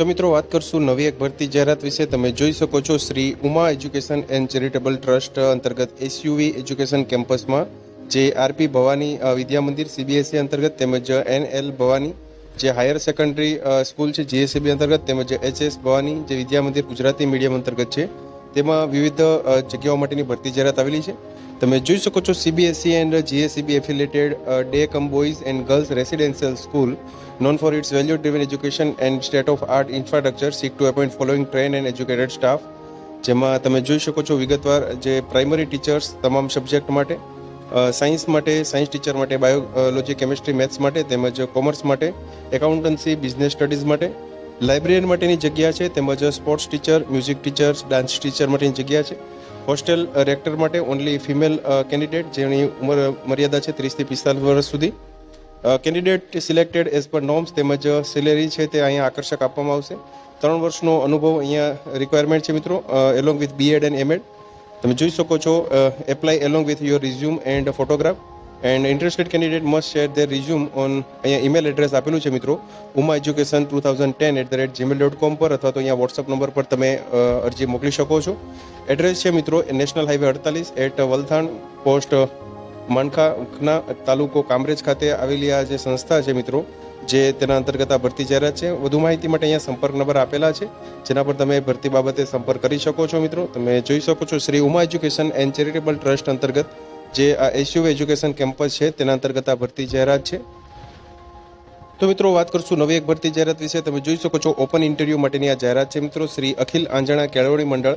તો મિત્રો વાત કરશું નવી એક ભરતી જાહેરાત વિશે. તમે જોઈ શકો છો Shri Uma education and charitable trust અંતર્ગત એસયુવી એજ્યુકેશન કેમ્પસમાં જે આરપી ભવાની વિદ્યા મંદિર સીબીએસઈ અંતર્ગત તેમજ એન એલ ભવાની, જે હાયર સેકન્ડરી સ્કૂલ છે જીએસસીબી અંતર્ગત તેમજ એચએસ ભવાની, જે વિદ્યા મંદિર ગુજરાતી મીડિયમ અંતર્ગત છે. તેમાં વિવિધ જગ્યાઓ માટેની ભરતી જાહેરાત આવેલી છે. તમે જોઈ શકો છો CBSE and GSCB affiliated day cum boys and girls residential school known for its value driven education and state of art infrastructure, seek to appoint following trained and educated staff. જેમાં તમે જોઈ શકો છો વિગતવાર જે પ્રાઇમરી ટીચર્સ તમામ subject માટે science માટે સાયન્સ ટીચર માટે બાયોલોજી કેમિસ્ટ્રી મેથ્સ માટે, તેમજ કોમર્સ માટે એકાઉન્ટન્સી બિઝનેસ સ્ટડીઝ માટે લાઇબ્રેરિયન માટેની જગ્યા છે, તેમજ sports teacher music teachers dance teacher માટેની જગ્યા છે. હોસ્ટેલ રેક્ટર માટે ઓનલી ફિમેલ કેન્ડિડેટ જેની ઉંમર મર્યાદા છે ત્રીસથી પિસ્તાલીસ વર્ષ સુધી. Candidate selected as per norms તેમજ સેલેરી છે તે અહીંયા આકર્ષક આપવામાં આવશે. ત્રણ વર્ષનો અનુભવ અહીંયા રિક્વાયરમેન્ટ છે મિત્રો along with BEd and MEd તમે જોઈ શકો છો apply along with your resume and photograph and interested candidate must share their resume on અહીંયા ઈમેલ એડ્રેસ આપેલું છે મિત્રો. Uma education two thousand ten at the rate Gmail dot com પર અથવા તો અહીંયા વોટ્સઅપ નંબર પર તમે અરજી મોકલી શકો છો. એડ્રેસ છે મિત્રો નેશનલ હાઈવે અડતાલીસ એટ વલથાણ પોસ્ટ માનખાના તાલુકો કામરેજ ખાતે આવેલી આ જે સંસ્થા છે મિત્રો, જે તેના અંતર્ગત આ ભરતી જાહેરાત છે. વધુ માહિતી માટે અહીંયા સંપર્ક નંબર આપેલા છે, જેના પર તમે ભરતી બાબતે સંપર્ક કરી શકો છો મિત્રો. તમે જોઈ શકો છો Shri Uma education and charitable trust અંતર્ગત જે આ એસયુ એજ્યુકેશન કેમ્પસ છે, તેના અંતર્ગત આ ભરતી જાહેરાત છે. તો મિત્રો, વાત કરશું નવી એક ભરતી જાહેરાત વિશે. તમે જોઈ શકો છો, ઓપન ઇન્ટરવ્યૂ માટેની આ જાહેરાત છે મિત્રો. શ્રી અખિલ આંજણા કેળવણી મંડળ,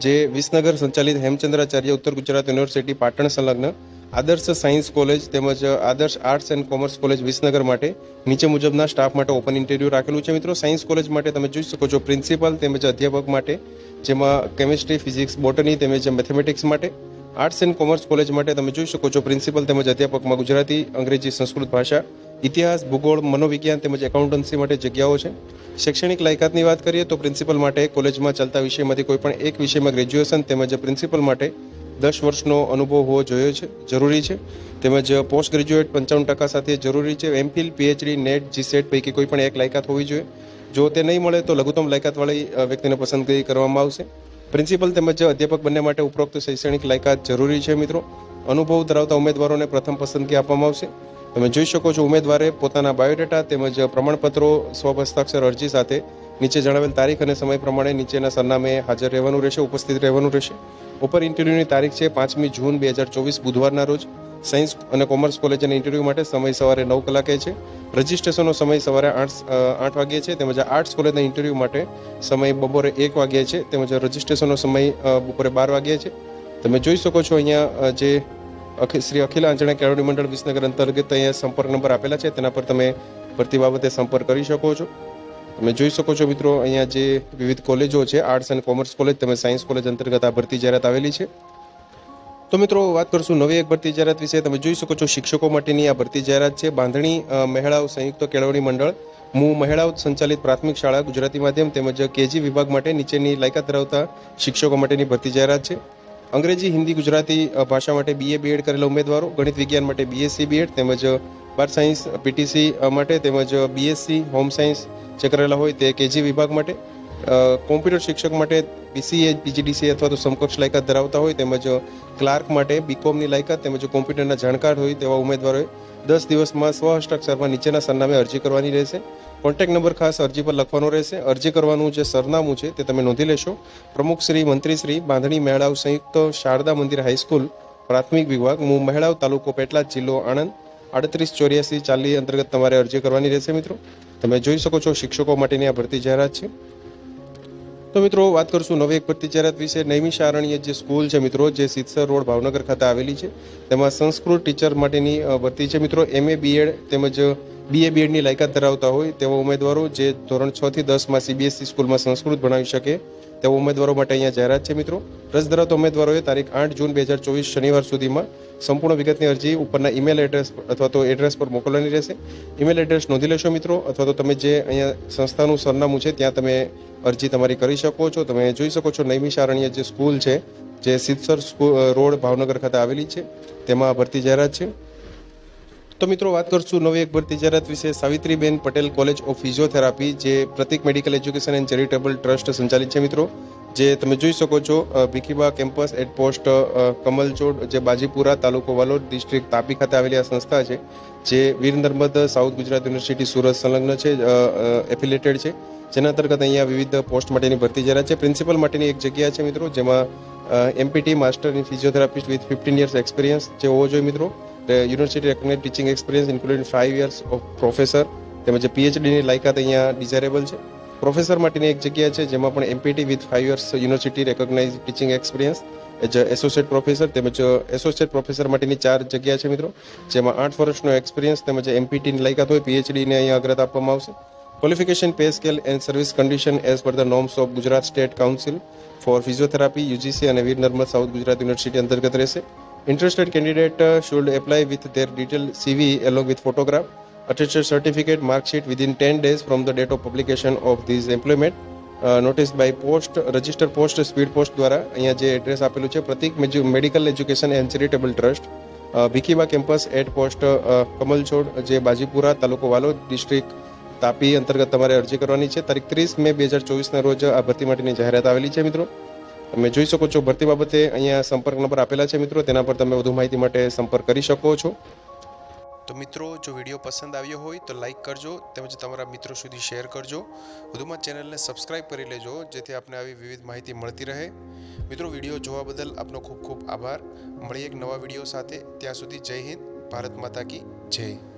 જે વિસનગર સંચાલિત હેમચંદ્રાચાર્ય ઉત્તર ગુજરાત યુનિવર્સિટી પાટણ સંલગ્ન આદર્શ સાયન્સ કોલેજ તેમજ Adarsh arts and commerce college Visnagar માટે નીચે મુજબના સ્ટાફ માટે ઓપન ઇન્ટરવ્યૂ રાખેલું છે મિત્રો. સાયન્સ કોલેજ માટે તમે જોઈ શકો છો, પ્રિન્સિપાલ તેમજ અધ્યાપક માટે, જેમાં કેમિસ્ટ્રી, ફિઝિક્સ, બોટની તેમજ મેથેમેટિક્સ માટે આર્ટ્સ એન્ડ કોમર્સ કોલેજ માટે તમે જોઈ શકો છો પ્રિન્સિપલ તેમજ અધ્યાપકમાં ગુજરાતી, અંગ્રેજી, સંસ્કૃત ભાષા, ઇતિહાસ, ભૂગોળ, મનોવિજ્ઞાન તેમજ એકાઉન્ટન્સી માટે જગ્યાઓ છે. શૈક્ષણિક લાયકાતની વાત કરીએ તો પ્રિન્સિપલ માટે કોલેજમાં ચાલતા વિષયમાંથી કોઈ પણ એક વિષયમાં ગ્રેજ્યુએશન તેમજ પ્રિન્સિપલ માટે દસ વર્ષનો અનુભવ હોવો જોઈએ છે, જરૂરી છે. તેમજ પોસ્ટ ગ્રેજ્યુએટ પંચાવન ટકા સાથે જરૂરી છે. એમફિલ પીએચડી નેટ જીસેટ પૈકી કોઈ પણ એક લાયકાત હોવી જોઈએ. જો તે નહીં મળે તો લઘુત્તમ લાયકાતવાળી વ્યક્તિને પસંદગી કરવામાં આવશે. પ્રિન્સિપલ તેમજ અધ્યાપક બંને માટે ઉપરોક્ત શૈક્ષણિક લાયકાત જરૂરી છે, મિત્રો. અનુભવ ધરાવતા ઉમેદવારોને પ્રથમ પસંદગી આપવામાં આવશે. તમે જોઈ શકો છો, ઉમેદવારે પોતાના બાયોડેટા તેમજ પ્રમાણપત્રો, સ્વહસ્તાક્ષર અરજી સાથે નીચે જણાવેલ તારીખ અને સમય પ્રમાણે નીચેના સરનામે હાજર રહેવાનું રહેશે, ઉપસ્થિત રહેવાનું રહેશે. ઉપર ઇન્ટરવ્યૂની તારીખ છે પાંચમી જૂન બે હજાર ચોવીસ, બુધવારના રોજ. સાયન્સ અને કોમર્સ કોલેજ અને ઇન્ટરવ્યૂ માટે સમય સવારે નવ કલાકે છે. રજિસ્ટ્રેશનનો સમય સવારે આઠ આઠ વાગ્યે છે તેમજ આર્ટ્સ કોલેજના ઇન્ટરવ્યૂ માટે સમય બપોરે એક વાગ્યે છે તેમજ રજિસ્ટ્રેશનનો સમય બપોરે બાર વાગ્યે છે. તમે જોઈ શકો છો અહીંયા જે શ્રી અખિલ આંજણા કેળવણી મંડળ વિસનગર અંતર્ગત અહીંયા સંપર્ક નંબર આપેલા છે તેના પર તમે ભરતી બાબતે સંપર્ક કરી શકો છો. તમે જોઈ શકો છો મિત્રો અહીંયા જે વિવિધ કોલેજો છે આર્ટ્સ એન્ડ કોમર્સ કોલેજ તેમજ સાયન્સ કોલેજ અંતર્ગત આ ભરતી જાહેરાત આવેલી છે. તો મિત્રો, વાત કરશું નવી એક ભરતી જાહેરાત વિશે. તમે જોઈ શકો છો, શિક્ષકો માટેની આ ભરતી જાહેરાત છે. બાંધણી મહેળાઓ સંયુક્ત કેળવણી મંડળ, મુ મહેળાઓ સંચાલિત પ્રાથમિક શાળા, ગુજરાતી માધ્યમ તેમજ કેજી વિભાગ માટે નીચેની લાયકાત ધરાવતા શિક્ષકો માટેની ભરતી જાહેરાત છે. અંગ્રેજી, હિન્દી, ગુજરાતી ભાષા માટે બીએ બીએડ કરેલા ઉમેદવારો, ગણિત વિજ્ઞાન માટે બીએસસી બીએડ તેમજ બાર સાયન્સ પીટીસી માટે તેમજ બીએસસી હોમ સાયન્સ જે કરેલા હોય તે કેજી વિભાગ માટે. કોમ્પ્યુટર શિક્ષક માટે બીસીએ પીજીડીસી અથવા તો સમકક્ષ લાયકાત ધરાવતા હોય તેમજ ક્લાર્ક માટે બીકોમની લાયકાત તેમજ કોમ્પ્યુટરના જાણકાર હોય તેવા ઉમેદવારોએ દસ દિવસમાં સ્વ હસ્તાક્ષરમાં નીચેના સરનામે અરજી કરવાની રહેશે. કોન્ટેક્ટ નંબર ખાસ અરજી પર લખવાનો રહેશે. અરજી કરવાનું જે સરનામું છે તે તમે નોંધી લેશો. પ્રમુખ શ્રી, મંત્રી શ્રી બાંધણી મેળાવ સંયુક્ત શારદા મંદિર હાઈસ્કૂલ, પ્રાથમિક વિભાગ, મુ મહેળાવ તાલુકો પેટલાદ જિલ્લો આણંદ. આડત્રીસ ચોર્યાસી ચાલી અંતર્ગત તમારે અરજી કરવાની રહેશે મિત્રો. તમે જોઈ શકો છો શિક્ષકો માટેની આ ભરતી જાહેરાત છે. તો મિત્રો, વાત કરશું નવી એક ભરતી જાહેરાત વિશે નૈમિષારણ્ય જે સ્કૂલ છે મિત્રો, જે સિત્સર રોડ ભાવનગર ખાતે આવેલી છે, તેમાં સંસ્કૃત ટીચર માટેની ભરતી છે. મિત્રો એમએ બીએડ તેમજ બીએ બીએડની લાયકાત ધરાવતા હોય તેવા ઉમેદવારો જે ધોરણ છ થી દસમાં સીબીએસસી સ્કૂલમાં સંસ્કૃત ભણાવી શકે તેવા ઉમેદવારો માટે અહીંયા જાહેરાત છે, મિત્રો. રસ ધરાવતા ઉમેદવારોએ તારીખ આઠ જૂન બે હજાર ચોવીસ શનિવાર સુધીમાં સંપૂર્ણ વિગતની અરજી ઉપરના ઈમેલ એડ્રેસ અથવા તો એડ્રેસ પર મોકલવાની રહેશે. ઈમેલ એડ્રેસ નોંધી લેશો, મિત્રો, અથવા તો તમે જે અહીંયા સંસ્થાનું સરનામું છે ત્યાં તમે અરજી તમારી કરી શકો છો. તમે જોઈ શકો છો નૈમિષારણ્ય જે સ્કૂલ છે, જે સિદ્ધસર રોડ ભાવનગર ખાતે આવેલી છે. તેમાં ભરતી જાહેરાત છે. તો મિત્રો વાત કરશું નવી એક ભરતી જાહેરાત વિશે. Savitriben Patel college of physiotherapy, જે Pratik medical education and charitable trust સંચાલિત છે મિત્રો. જે તમે જોઈ શકો છો Bhikhiba campus at post Kamalchod જે બાજીપુરા તાલુકો વાલોડ ડિસ્ટ્રિક્ટ તાપી ખાતે આવેલી આ સંસ્થા છે, જે વીર નર્મદ સાઉથ ગુજરાત યુનિવર્સિટી સુરત સંલગ્ન છે એફિલેટેડ છે. જેના અંતર્ગત અહીંયા વિવિધ પોસ્ટ માટેની ભરતી જાહેરાત છે. પ્રિન્સિપલ માટેની એક જગ્યા છે મિત્રો, જેમાં MPT, master in physiotherapist with fifteen years experience જે હોવો જોઈએ મિત્રો. University recognise teaching experience including five years of professor તેમજ પીએચડીની લાયકાત અહીંયા ડિઝાયરેબલ છે. પ્રોફેસર માટેની એક જગ્યા છે, જેમાં પણ MPT with five years university recognise teaching experience age associate professor તેમજ એસોસિએટ પ્રોફેસર માટેની ચાર જગ્યા છે મિત્રો, જેમાં આઠ વર્ષનો એક્સપિરિયન્સ તેમજ એમપીટીની લાયકાત હોય પીએચડીને અહીંયા અગ્રતા આપવામાં આવશે. Qualification pay scale and service condition as per the norms of Gujarat state council for physiotherapy UGC અને વીર નર્મદ સાઉથ ગુજરાત યુનિવર્સિટી અંતર્ગત રહેશે. Interested candidate should apply with their detail CV along with photograph attested certificate marksheet within 10 days from the date of publication of notice by post register post speed post દ્વારા અહીંયા જે address આપેલું છે, Pratik medical education and charitable trust Bhikhiba campus at post Kamalchhod, જે બાજીપુરા, તાલુકો Valod district Tapi અંતર્ગત તમારે અરજી કરવાની છે. તારીખ ત્રીસ મે બે હજાર ચોવીસના રોજ આ ભરતી માટેની જાહેરાત આવેલી છે મિત્રો. તમે જોઈ શકો છો ભરતી બાબતે અહીંયા સંપર્ક નંબર આપેલા છે મિત્રો. તેના પર તમે વધુ માહિતી માટે સંપર્ક કરી શકો છો. તો મિત્રો, જો વીડિયો પસંદ આવ્યો હોય તો લાઇક કરજો તેમજ તમારા મિત્રો સુધી શેર કરજો. વધુમાં ચેનલને સબસ્ક્રાઇબ કરી લેજો, જેથી આપને આવી વિવિધ માહિતી મળતી રહે. મિત્રો, વીડિયો જોવા બદલ આપનો ખૂબ ખૂબ આભાર. મળીએ એક નવા વીડિયો સાથે. ત્યાં સુધી જય હિન્દ, ભારત માતા કી જય.